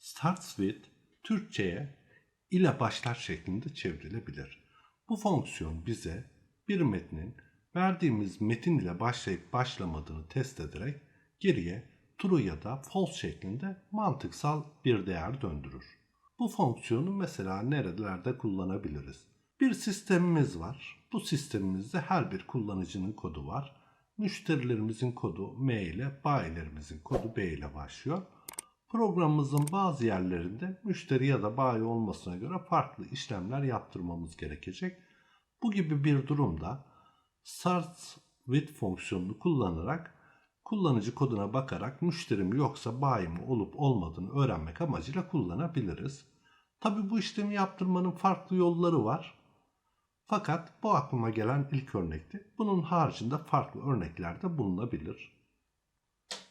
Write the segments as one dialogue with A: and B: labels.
A: starts with Türkçe'ye ile başlar şeklinde çevrilebilir. Bu fonksiyon bize bir metnin verdiğimiz metin ile başlayıp başlamadığını test ederek geriye true ya da false şeklinde mantıksal bir değer döndürür. Bu fonksiyonu mesela nerelerde kullanabiliriz? Bir sistemimiz var. Bu sistemimizde her bir kullanıcının kodu var. Müşterilerimizin kodu M ile, bayilerimizin kodu B ile başlıyor. Programımızın bazı yerlerinde müşteri ya da bayi olmasına göre farklı işlemler yaptırmamız gerekecek. Bu gibi bir durumda start with fonksiyonunu kullanarak kullanıcı koduna bakarak müşteri mi yoksa bayi mi olup olmadığını öğrenmek amacıyla kullanabiliriz. Tabi bu işlemi yaptırmanın farklı yolları var. Fakat bu aklıma gelen ilk örnekti. Bunun haricinde farklı örnekler de bulunabilir.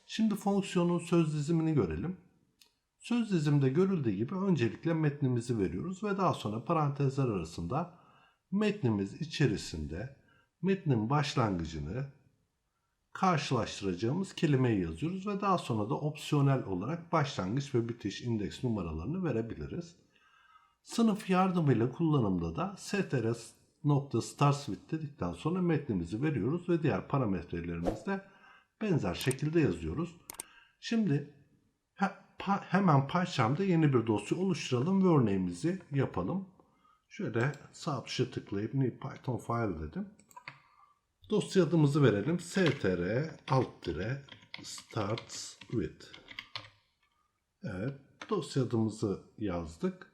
A: Şimdi fonksiyonun söz dizimini görelim. Söz dizimde görüldüğü gibi öncelikle metnimizi veriyoruz ve daha sonra parantezler arasında metnimiz içerisinde metnin başlangıcını karşılaştıracağımız kelimeyi yazıyoruz ve daha sonra da opsiyonel olarak başlangıç ve bitiş indeks numaralarını verebiliriz. Sınıf yardımıyla kullanımda da strs.startswith dedikten sonra metnimizi veriyoruz ve diğer parametrelerimizi de benzer şekilde yazıyoruz. Şimdi hemen PyCharm'da yeni bir dosya oluşturalım ve örneğimizi yapalım. Şöyle sağ tuşa tıklayıp new python file dedim. Dosya adımızı verelim. str alt dire starts with. Evet, dosya adımızı yazdık.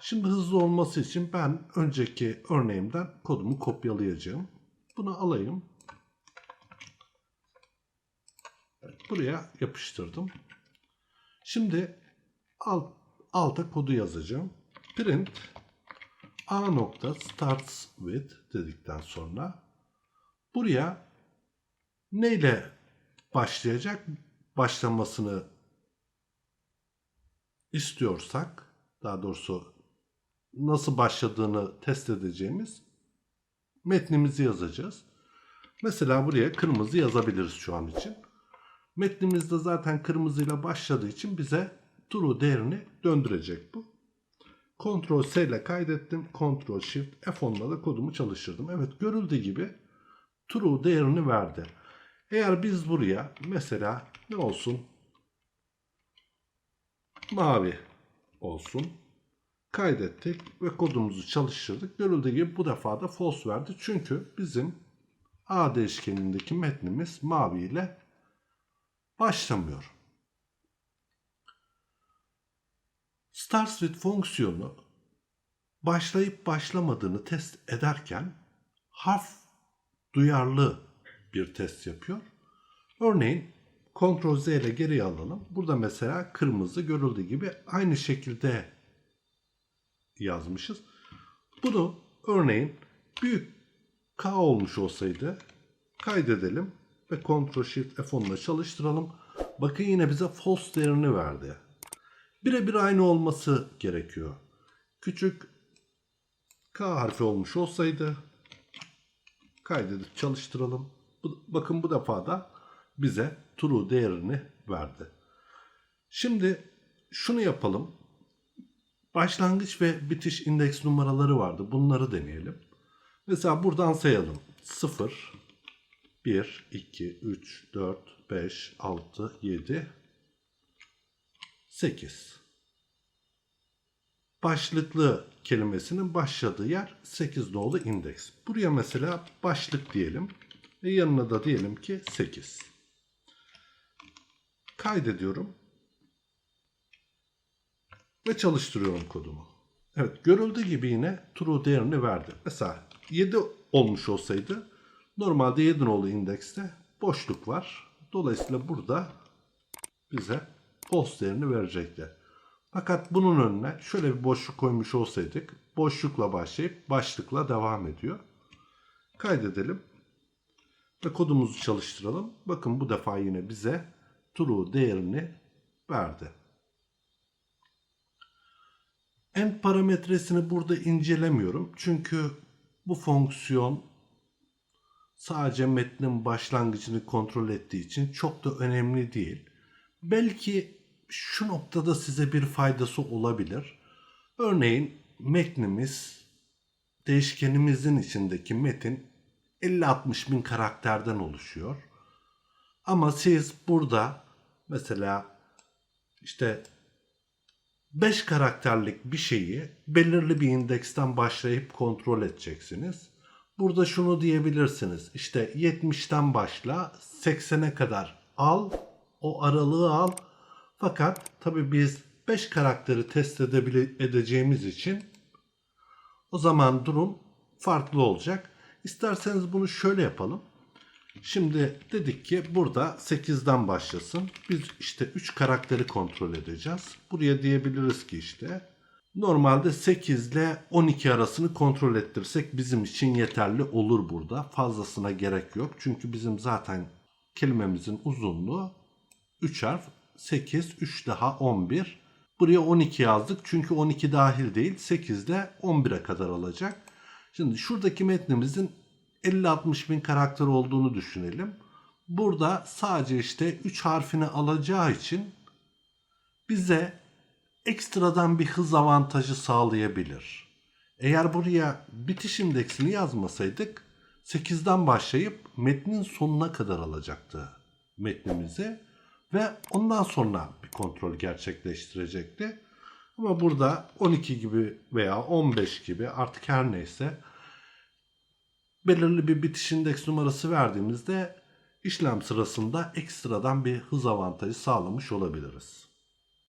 A: Şimdi hızlı olması için ben önceki örneğimden kodumu kopyalayacağım. Bunu alayım. Buraya yapıştırdım. Şimdi alt, alta kodu yazacağım. Print a nokta starts with dedikten sonra buraya neyle başlayacak başlamasını istiyorsak daha doğrusu nasıl başladığını test edeceğimiz metnimizi yazacağız. Mesela buraya kırmızı yazabiliriz şu an için. Metnimizde zaten kırmızıyla başladığı için bize true değerini döndürecek bu. Ctrl S ile kaydettim. Ctrl Shift F10'la da kodumu çalıştırdım. Evet görüldüğü gibi true değerini verdi. Eğer biz buraya mesela ne olsun? Mavi olsun. Kaydettik ve kodumuzu çalıştırdık. Görüldüğü gibi bu defa da false verdi. Çünkü bizim A değişkenindeki metnimiz mavi ile başlamıyor. Starts with fonksiyonu başlayıp başlamadığını test ederken harf duyarlı bir test yapıyor. Örneğin Ctrl Z ile geriye alalım. Burada mesela kırmızı görüldüğü gibi aynı şekilde yazmışız. Bunu örneğin büyük K olmuş olsaydı kaydedelim ve Ctrl Shift F10 ile çalıştıralım. Bakın yine bize false değerini verdi. Birebir aynı olması gerekiyor. Küçük K harfi olmuş olsaydı kaydedip çalıştıralım. Bakın bu defa da bize true değerini verdi. Şimdi şunu yapalım. Başlangıç ve bitiş indeks numaraları vardı. Bunları deneyelim. Mesela buradan sayalım. 0, 1, 2, 3, 4, 5, 6, 7, 8. Başlıklı kelimesinin başladığı yer 8 nolu indeks. Buraya mesela başlık diyelim ve yanına da diyelim ki 8. Kaydediyorum ve çalıştırıyorum kodumu. Evet görüldüğü gibi yine true değerini verdi. Mesela 7 olmuş olsaydı normalde 7 nolu indekste boşluk var. Dolayısıyla burada bize false değerini verecekti. Fakat bunun önüne şöyle bir boşluk koymuş olsaydık boşlukla başlayıp başlıkla devam ediyor. Kaydedelim ve kodumuzu çalıştıralım. Bakın bu defa yine bize true değerini verdi. End parametresini burada incelemiyorum. Çünkü bu fonksiyon sadece metnin başlangıcını kontrol ettiği için çok da önemli değil. Belki şu noktada size bir faydası olabilir. Örneğin metnimiz değişkenimizin içindeki metin 50-60 bin karakterden oluşuyor. Ama siz burada mesela işte 5 karakterlik bir şeyi belirli bir indeksten başlayıp kontrol edeceksiniz. Burada şunu diyebilirsiniz. İşte 70'ten başla 80'e kadar al. O aralığı al. Fakat tabii biz 5 karakteri test edeceğimiz için o zaman durum farklı olacak. İsterseniz bunu şöyle yapalım. Şimdi dedik ki burada 8'den başlasın. Biz işte 3 karakteri kontrol edeceğiz. Buraya diyebiliriz ki işte normalde 8 ile 12 arasını kontrol ettirsek bizim için yeterli olur burada. Fazlasına gerek yok. Çünkü bizim zaten kelimemizin uzunluğu 3 harf 8 3 daha 11. Buraya 12 yazdık çünkü 12 dahil değil. 8 de 11'e kadar alacak. Şimdi şuradaki metnimizin 50-60 bin karakter olduğunu düşünelim. Burada sadece işte 3 harfini alacağı için bize ekstradan bir hız avantajı sağlayabilir. Eğer buraya bitiş indeksini yazmasaydık 8'den başlayıp metnin sonuna kadar alacaktı metnimizi ve ondan sonra bir kontrol gerçekleştirecekti. Ama burada 12 gibi veya 15 gibi artık her neyse belirli bir bitiş indeks numarası verdiğimizde işlem sırasında ekstradan bir hız avantajı sağlamış olabiliriz.